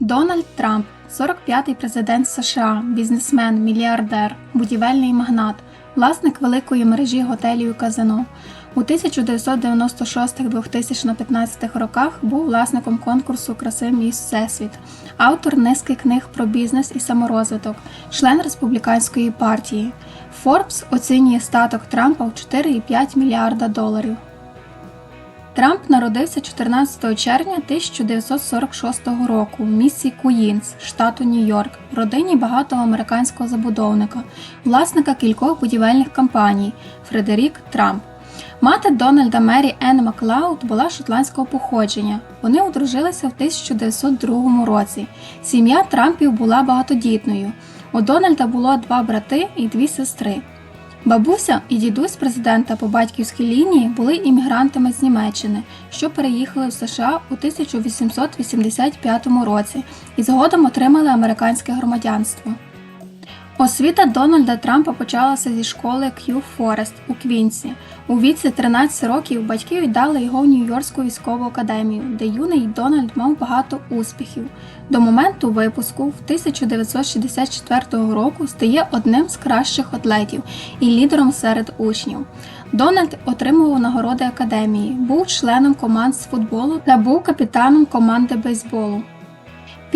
Дональд Трамп, 45-й президент США, бізнесмен, мільярдер, будівельний магнат, власник великої мережі готелів і казино. У 1996-2015 роках був власником конкурсу краси Міс Всесвіт, автор низки книг про бізнес і саморозвиток, член республіканської партії. Forbes оцінює статок Трампа в 4,5 мільярда доларів. Трамп народився 14 червня 1946 року в місті Куїнс, штату Нью-Йорк, родині багатого американського забудовника, власника кількох будівельних компаній Фредерік Трамп. Мати Дональда Мері Енн Маклауд була шотландського походження. Вони одружилися в 1902 році. Сім'я Трампів була багатодітною. У Дональда було два брати і дві сестри. Бабуся і дідусь президента по батьківській лінії були іммігрантами з Німеччини, що переїхали в США у 1885 році і згодом отримали американське громадянство. Освіта Дональда Трампа почалася зі школи К'ю Форест у Квінсі. У віці 13 років батьки віддали його в Нью-Йоркську військову академію, де юний Дональд мав багато успіхів. До моменту випуску в 1964 року стає одним з кращих атлетів і лідером серед учнів. Дональд отримував нагороди академії, був членом команд з футболу та був капітаном команди бейсболу.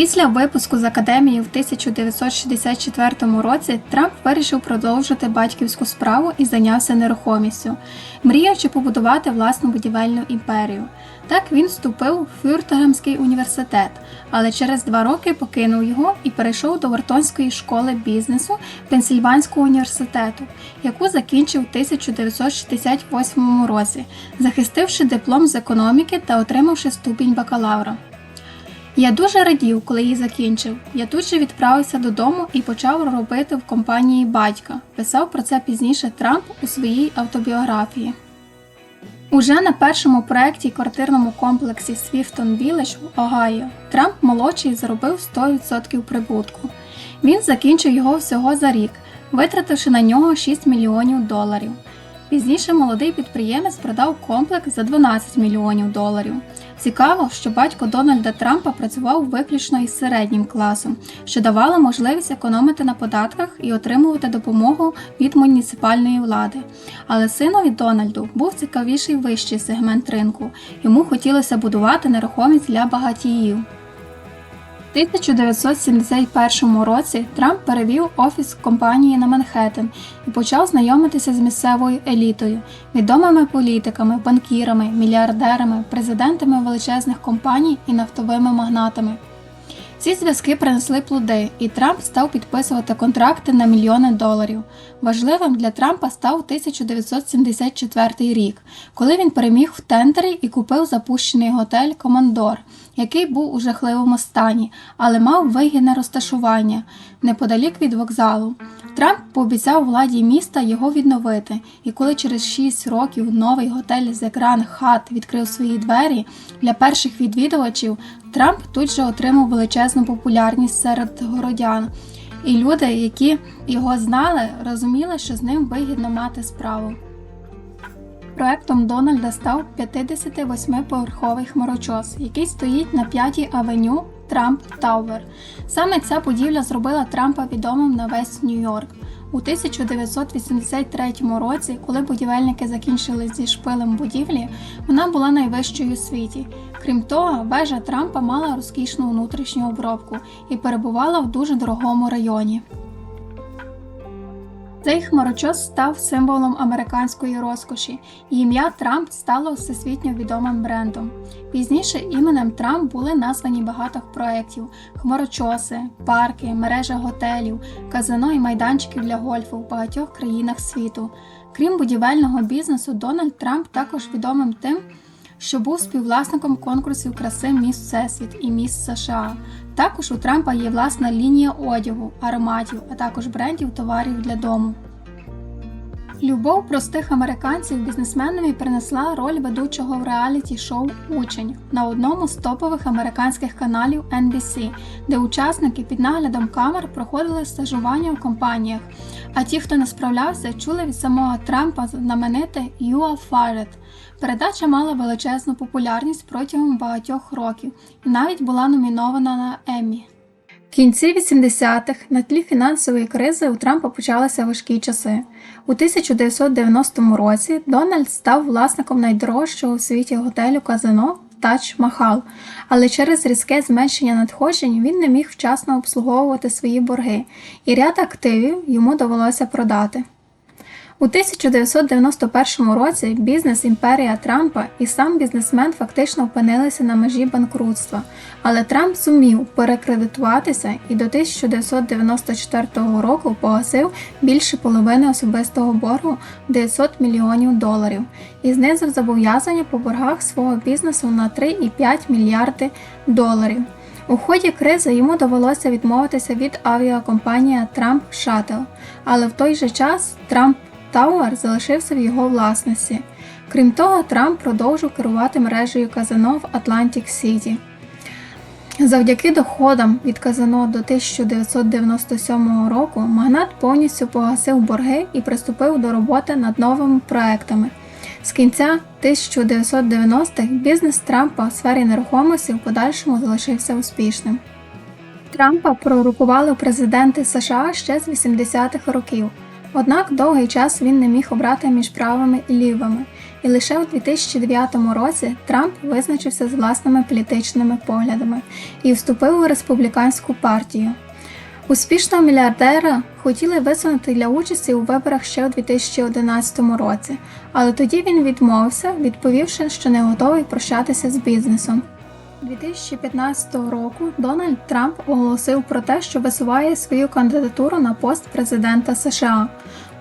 Після випуску з академії в 1964 році Трамп вирішив продовжити батьківську справу і зайнявся нерухомістю, мріячи побудувати власну будівельну імперію. Так він вступив в Фюртегемський університет, але через два роки покинув його і перейшов до Вартонської школи бізнесу Пенсільванського університету, яку закінчив у 1968 році, захистивши диплом з економіки та отримавши ступінь бакалавра. Я дуже радів, коли її закінчив. Я тут же відправився додому і почав робити в компанії батька. Писав про це пізніше Трамп у своїй автобіографії. Уже на першому проєкті квартирному комплексі Свіфтон Village в Огайо Трамп молодший заробив 100% прибутку. Він закінчив його всього за рік, витративши на нього 6 мільйонів доларів. Пізніше молодий підприємець продав комплекс за 12 мільйонів доларів. Цікаво, що батько Дональда Трампа працював виключно із середнім класом, що давало можливість економити на податках і отримувати допомогу від муніципальної влади. Але синові Дональду був цікавіший вищий сегмент ринку. Йому хотілося будувати нерухомість для багатіїв. У 1971 році Трамп перевів офіс компанії на Манхеттен і почав знайомитися з місцевою елітою, відомими політиками, банкірами, мільярдерами, президентами величезних компаній і нафтовими магнатами. Ці зв'язки принесли плоди, і Трамп став підписувати контракти на мільйони доларів. Важливим для Трампа став 1974 рік, коли він переміг в тендері і купив запущений готель Командор, який був у жахливому стані, але мав вигідне розташування неподалік від вокзалу. Трамп пообіцяв владі міста його відновити, і коли через 6 років новий готель з екран хат відкрив свої двері для перших відвідувачів, Трамп тут же отримав величезну популярність серед городян. І люди, які його знали, розуміли, що з ним вигідно мати справу. Проектом Дональда став 58-поверховий хмарочос, який стоїть на 5-й авеню Трамп Тауер. Саме ця будівля зробила Трампа відомим на весь Нью-Йорк. У 1983 році, коли будівельники закінчили зі шпилем будівлі, вона була найвищою у світі. Крім того, вежа Трампа мала розкішну внутрішню обробку і перебувала в дуже дорогому районі. Цей хмарочос став символом американської розкоші, і ім'я Трамп стало всесвітньо відомим брендом. Пізніше іменем Трамп були названі багато проєктів: хмарочоси, парки, мережа готелів, казино і майданчиків для гольфу в багатьох країнах світу. Крім будівельного бізнесу, Дональд Трамп також відомим тим, що був співвласником конкурсів краси Міс Всесвіт і Міс США. Також у Трампа є власна лінія одягу, ароматів, а також брендів товарів для дому. Любов простих американців бізнесменові принесла роль ведучого в реаліті-шоу Учень на одному з топових американських каналів NBC, де учасники під наглядом камер проходили стажування в компаніях. А ті, хто не справлявся, чули від самого Трампа знамените «You are fired». Передача мала величезну популярність протягом багатьох років і навіть була номінована на Еммі. В кінці 80-х на тлі фінансової кризи у Трампа почалися важкі часи. У 1990 році Дональд став власником найдорожчого у світі готелю казино Тач Махал, але через різке зменшення надходжень він не міг вчасно обслуговувати свої борги, і ряд активів йому довелося продати. У 1991 році бізнес імперія Трампа і сам бізнесмен фактично опинилися на межі банкрутства, але Трамп зумів перекредитуватися і до 1994 року погасив більше половини особистого боргу 900 мільйонів доларів і знизив зобов'язання по боргах свого бізнесу на 3,5 мільярди доларів. У ході кризи йому довелося відмовитися від авіакомпанії Trump Shuttle, але в той же час Trump Tower залишився в його власності. Крім того, Трамп продовжив керувати мережею казино в Атлантик Сіті. Завдяки доходам від казино до 1997 року магнат повністю погасив борги і приступив до роботи над новими проектами. З кінця 1990-х бізнес Трампа у сфері нерухомості в подальшому залишився успішним. Трампа пророкували президенти США ще з 80-х років. Однак довгий час він не міг обрати між правими і лівими, і лише у 2009 році Трамп визначився з власними політичними поглядами і вступив у республіканську партію. Успішного мільярдера хотіли висунути для участі у виборах ще у 2011 році, але тоді він відмовився, відповівши, що не готовий прощатися з бізнесом. 2015 року Дональд Трамп оголосив про те, що висуває свою кандидатуру на пост президента США.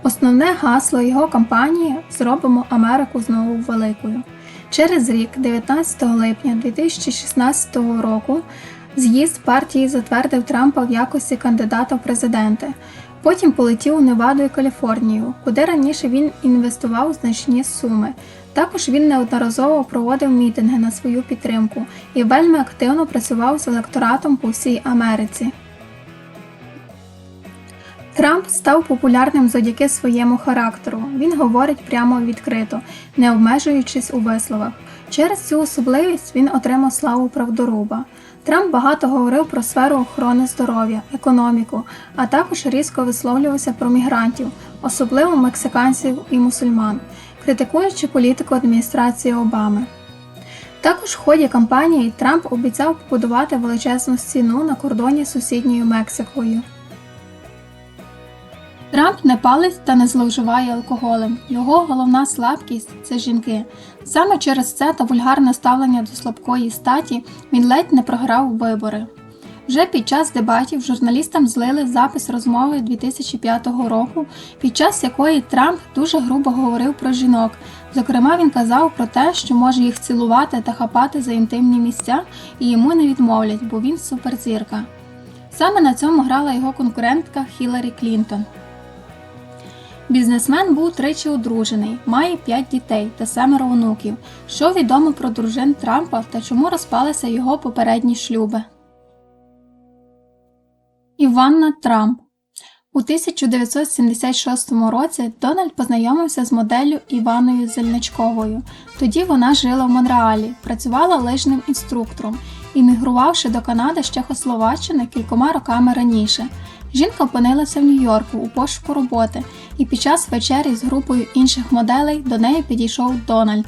Основне гасло його кампанії Зробимо Америку знову великою. Через рік, 19 липня 2016 року, з'їзд партії затвердив Трампа в якості кандидата в президенти. Потім полетів у Неваду і Каліфорнію, куди раніше він інвестував значні суми. Також він неодноразово проводив мітинги на свою підтримку і вельми активно працював з електоратом по всій Америці. Трамп став популярним завдяки своєму характеру. Він говорить прямо відкрито, не обмежуючись у висловах. Через цю особливість він отримав славу правдоруба. Трамп багато говорив про сферу охорони здоров'я, економіку, а також різко висловлювався про мігрантів, особливо мексиканців і мусульман, критикуючи політику адміністрації Обами. Також в ході кампанії Трамп обіцяв побудувати величезну стіну на кордоні з сусідньою Мексикою. Трамп не палить та не зловживає алкоголем. Його головна слабкість це жінки. Саме через це та вульгарне ставлення до слабкої статі він ледь не програв вибори. Вже під час дебатів журналістам злили запис розмови 2005 року, під час якої Трамп дуже грубо говорив про жінок. Зокрема, він казав про те, що може їх цілувати та хапати за інтимні місця, і йому не відмовлять, бо він суперзірка. Саме на цьому грала його конкурентка Хіларі Клінтон. Бізнесмен був тричі одружений, має п'ять дітей та семеро онуків. Що відомо про дружин Трампа та чому розпалися його попередні шлюби? Іванна Трамп у 1976 році Дональд познайомився з моделлю Іваною Зельничковою. Тоді вона жила в Монреалі, працювала лижним інструктором, іммігрувавши до Канади з Чехословаччини кількома роками раніше. Жінка опинилася в Нью-Йорку у пошуку роботи, і під час вечері з групою інших моделей до неї підійшов Дональд.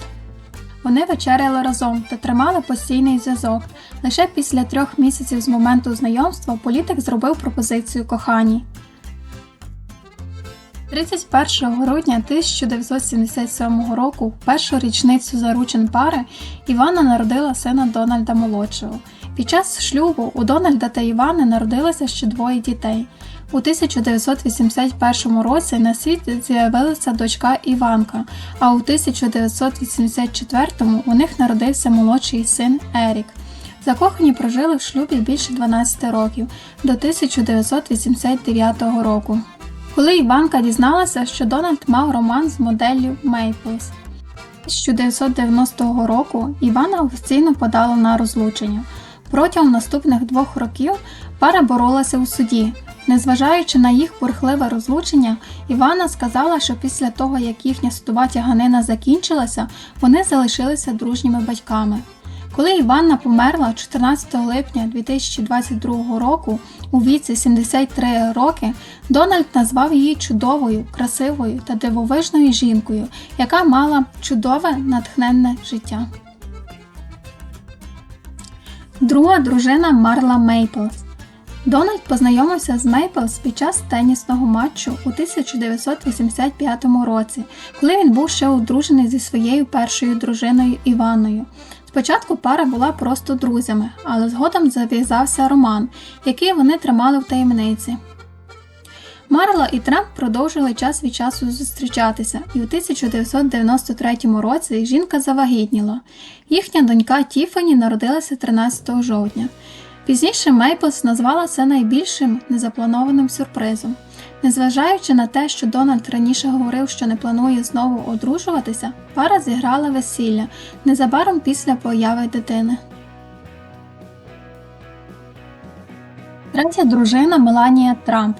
Вони вечеряли разом та тримали постійний зв'язок. Лише після трьох місяців з моменту знайомства політик зробив пропозицію коханій. 31 грудня 1977 року, в першу річницю заручин пари, Івана народила сина Дональда молодшого. Під час шлюбу у Дональда та Івани народилося ще двоє дітей. У 1981 році на світ з'явилася дочка Іванка, а у 1984 у них народився молодший син Ерік. Закохані прожили в шлюбі більше 12 років до 1989 року. коли Іванка дізналася, що Дональд мав роман з моделлю Мейплс. 1990 року Івана офіційно подала на розлучення. Протягом наступних двох років пара боролася у суді. Незважаючи на їх бурхливе розлучення, Івана сказала, що після того, як їхня судова тяганина закінчилася, вони залишилися дружніми батьками. Коли Іванна померла 14 липня 2022 року у віці 73 роки, Дональд назвав її чудовою, красивою та дивовижною жінкою, яка мала чудове натхненне життя. Друга дружина Марла Мейплс. Дональд познайомився з Мейплс під час тенісного матчу у 1985 році, коли він був ще одружений зі своєю першою дружиною Іваною. Спочатку пара була просто друзями, але згодом зав'язався роман, який вони тримали в таємниці. Марла і Трамп продовжили час від часу зустрічатися, і у 1993 році жінка завагітніла. Їхня донька Тіфані народилася 13 жовтня. Пізніше Мейплс назвала це найбільшим незапланованим сюрпризом. Незважаючи на те, що Дональд раніше говорив, що не планує знову одружуватися, пара зіграла весілля незабаром після появи дитини. Третя дружина Меланія Трамп.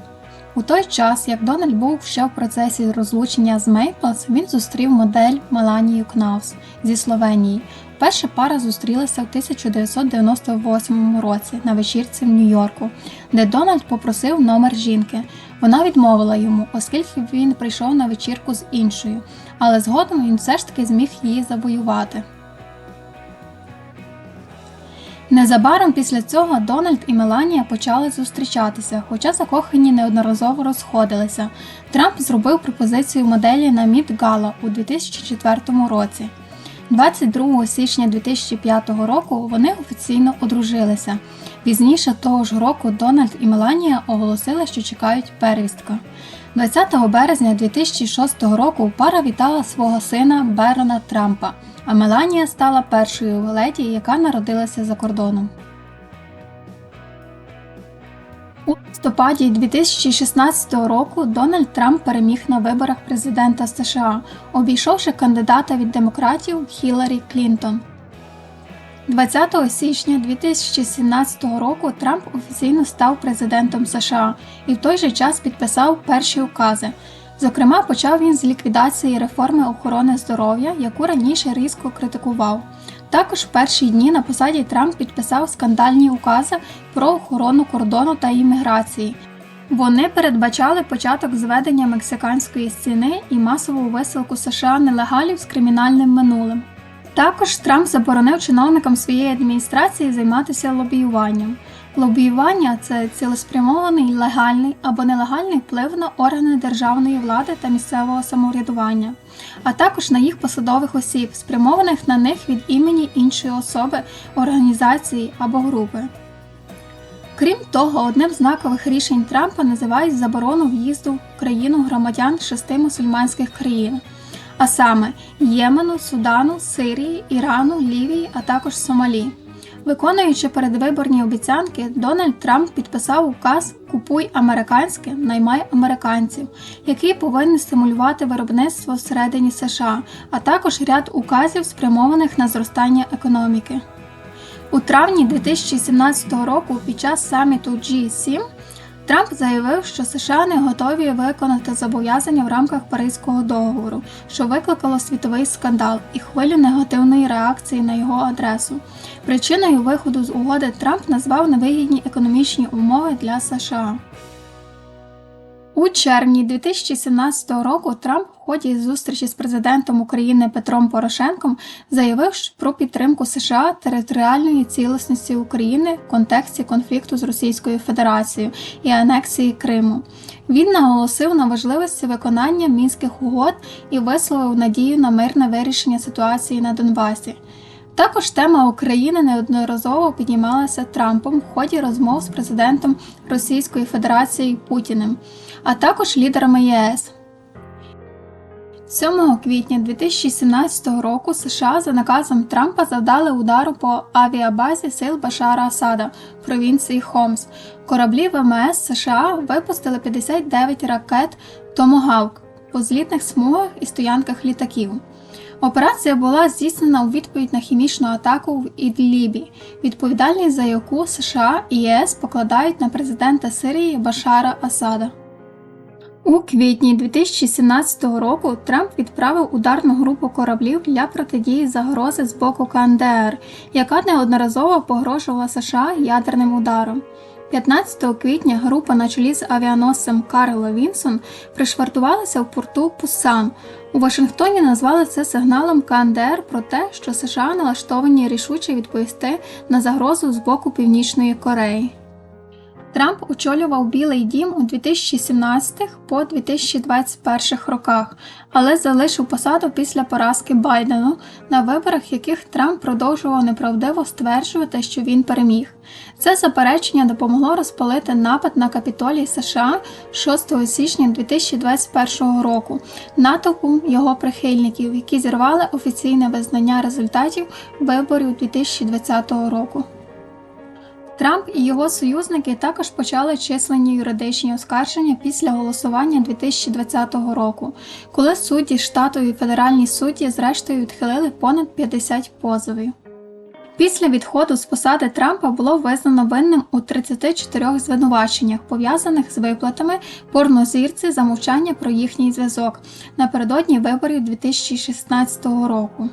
У той час, як Дональд був ще в процесі розлучення з Мейплс, він зустрів модель Меланію Кнаус зі Словенії. Перша пара зустрілася в 1998 році на вечірці в Нью-Йорку, де Дональд попросив номер жінки. Вона відмовила йому, оскільки він прийшов на вечірку з іншою, але згодом він все ж таки зміг її завоювати. Незабаром після цього Дональд і Меланія почали зустрічатися, хоча закохані неодноразово розходилися. Трамп зробив пропозицію моделі на Мід Гала у 2004 році. 22 січня 2005 року вони офіційно одружилися. Пізніше того ж року Дональд і Меланія оголосили, що чекають первістка. 20 березня 2006 року пара вітала свого сина Берона Трампа, а Меланія стала першою леді, яка народилася за кордоном. У листопаді 2016 року Дональд Трамп переміг на виборах президента США, обійшовши кандидата від демократів Хіларі Клінтон. 20 січня 2017 року Трамп офіційно став президентом США і в той же час підписав перші укази. Зокрема, почав він з ліквідації реформи охорони здоров'я, яку раніше різко критикував. Також в перші дні на посаді Трамп підписав скандальні укази про охорону кордону та імміграції. Вони передбачали початок зведення мексиканської стіни і масову висилку США нелегалів з кримінальним минулим. Також Трамп заборонив чиновникам своєї адміністрації займатися лобіюванням. Лобіювання це цілеспрямований легальний або нелегальний вплив на органи державної влади та місцевого самоврядування, а також на їх посадових осіб, спрямованих на них від імені іншої особи, організації або групи. Крім того, одним з знакових рішень Трампа називають заборону в'їзду в країну громадян шести мусульманських країн, а саме Ємену, Судану, Сирії, Ірану, Лівії, а також Сомалі. Виконуючи передвиборні обіцянки, Дональд Трамп підписав указ Купуй американське, наймай американців, який повинен стимулювати виробництво всередині США, а також ряд указів, спрямованих на зростання економіки. У травні 2017 року під час саміту G7 Трамп заявив, що США не готові виконати зобов'язання в рамках Паризького договору, що викликало світовий скандал і хвилю негативної реакції на його адресу. Причиною виходу з угоди Трамп назвав невигідні економічні умови для США. У червні 2017 року Трамп в ході зустрічі з президентом України Петром Порошенком заявив про підтримку США територіальної цілісності України в контексті конфлікту з Російською Федерацією і анексії Криму. Він наголосив на важливості виконання мінських угод і висловив надію на мирне вирішення ситуації на Донбасі. Також тема України неодноразово піднімалася Трампом в ході розмов з президентом Російської Федерації Путіним, а також лідерами ЄС. 7 квітня 2017 року США за наказом Трампа завдали удару по авіабазі сил Башара Асада в провінції Хомс. Кораблі ВМС США випустили 59 ракет Томогавк по злітних смугах і стоянках літаків. Операція була здійснена у відповідь на хімічну атаку в Ідлібі, відповідальність за яку США і ЄС покладають на президента Сирії Башара Асада. У квітні 2017 року Трамп відправив ударну групу кораблів для протидії загрози з боку КНДР, яка неодноразово погрожувала США ядерним ударом. 15 квітня група на чолі з авіаносцем Карло Вінсон пришвартувалася в порту Пусан. У Вашингтоні назвали це сигналом КНДР про те, що США налаштовані рішуче відповісти на загрозу з боку Північної Кореї. Трамп очолював Білий дім у 2017 по 2021 роках, але залишив посаду після поразки Байдену на виборах, яких Трамп продовжував неправдиво стверджувати, що він переміг. Це заперечення допомогло розпалити напад на капітолій США 6 січня 2021 року натовпу його прихильників, які зірвали офіційне визнання результатів виборів 2020 року. Трамп і його союзники також почали численні юридичні оскарження після голосування 2020 року, коли судді штату і федеральні судді зрештою відхилили понад 50 позовів. Після відходу з посади Трампа було визнано винним у 34 звинуваченнях, пов'язаних з виплатами порнозірці за мовчання про їхній зв'язок напередодні виборів 2016 року.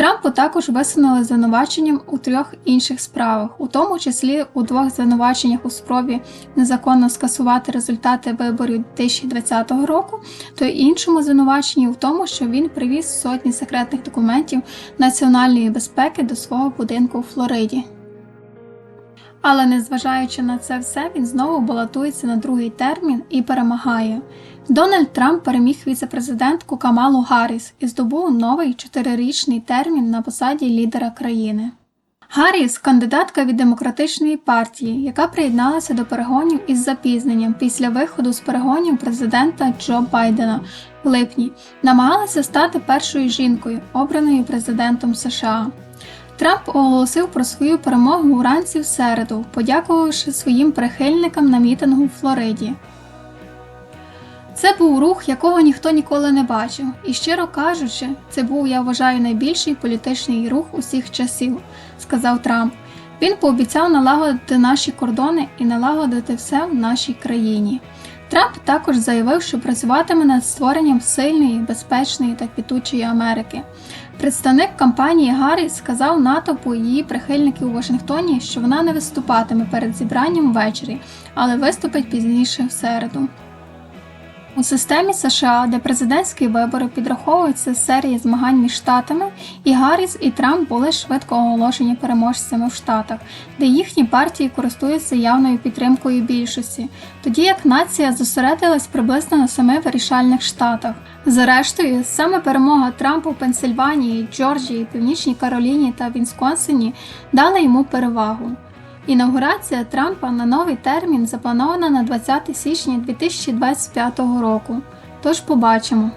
Трампу також висунули звинуваченням у трьох інших справах, у тому числі у двох звинуваченнях у спробі незаконно скасувати результати виборів 2020 року, то й іншому звинуваченні у тому, що він привіз сотні секретних документів національної безпеки до свого будинку у Флориді. Але незважаючи на це все, він знову балотується на другий термін і перемагає. Дональд Трамп переміг віце-президентку Камалу Гарріс і здобув новий чотирирічний термін на посаді лідера країни. Гарріс кандидатка від демократичної партії, яка приєдналася до перегонів із запізненням після виходу з перегонів президента Джо Байдена в липні, намагалася стати першою жінкою, обраною президентом США. Трамп оголосив про свою перемогу вранці в середу, подякувавши своїм прихильникам на мітингу в Флориді. Це був рух, якого ніхто ніколи не бачив, і щиро кажучи, це був, я вважаю, найбільший політичний рух усіх часів, сказав Трамп. Він пообіцяв налагодити наші кордони і налагодити все в нашій країні. Трамп також заявив, що працюватиме над створенням сильної, безпечної та квітучої Америки. Представник кампанії Гаррі сказав натовпу її прихильників у Вашингтоні, що вона не виступатиме перед зібранням ввечері, але виступить пізніше в середу. У системі США, де президентські вибори підраховуються з серії змагань між штатами, і Гарріс і Трамп були швидко оголошені переможцями в штатах, де їхні партії користуються явною підтримкою більшості, тоді як нація зосередилась приблизно на семи вирішальних штатах. Зрештою, саме перемога Трампа в Пенсильванії, Джорджії, Північній Кароліні та Вінсконсині дала йому перевагу. Інаугурація Трампа на новий термін запланована на 20 січня 2025 року. Тож побачимо.